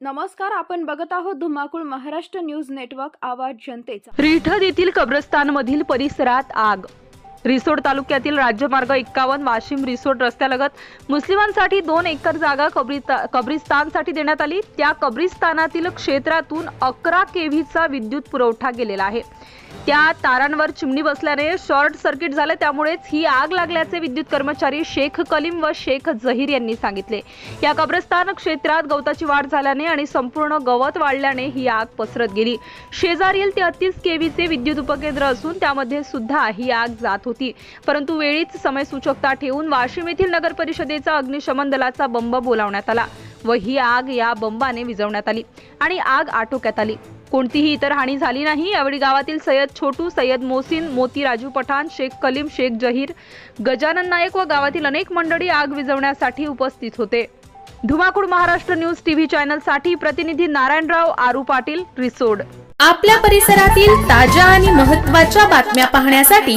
नमस्कार आपण बघत आहोत धुमाकूळ महाराष्ट्र न्यूज नेटवर्क आवाज जनतेचा. रिठद येथील कब्रस्तानमधील परिसरात आग. रिसोड तालुक्यातील राज्यमार्ग एक्कावन्न वाशिम रिसोड रस्त्यालगत मुस्लिमांसाठी दोन एकर जागा कब्रिस्ता कब्रिस्तानसाठी देण्यात आली. त्या कब्रिस्तानातील क्षेत्रातून अकरा केव्हीचा विद्युत पुरवठा गेलेला आहे. त्या तारांवर चिमणी बसल्याने शॉर्ट सर्किट झालं. त्यामुळेच ही आग लागल्याचे विद्युत कर्मचारी शेख कलीम व शेख जहीर यांनी सांगितले. या कब्रस्तान क्षेत्रात गवताची वाढ झाल्याने आणि संपूर्ण गवत वाढल्याने ही आग पसरत गेली. शेजारील तेहतीस केव्हीचे विद्युत उपकेंद्र असून त्यामध्ये सुद्धा ही आग जात होती. परंतु वेळीच समय सूचकता ठेवून वाशिम येथील नगर परिषदेचा अग्निशमन दलाचा बंब बोलावण्यात आला व ही आग या बंबाने विझवण्यात आली आणि आग आटोक्यात आली. कोणतीही इतर हानी झाली नाही. यावेळी गावातील सय्यद छोटू सय्यद मोसीन मोती राजू पठाण शेख कलीम शेख जहीर गजानन नायक व गावातील अनेक मंडळी आग विझवण्यासाठी उपस्थित होते. धुमाकूळ महाराष्ट्र न्यूज टीव्ही चॅनलसाठी प्रतिनिधी नारायणराव आरू पाटील रिसोड. आपल्या परिसरातील ताज्या आणि महत्त्वाच्या बातम्या पाहण्यासाठी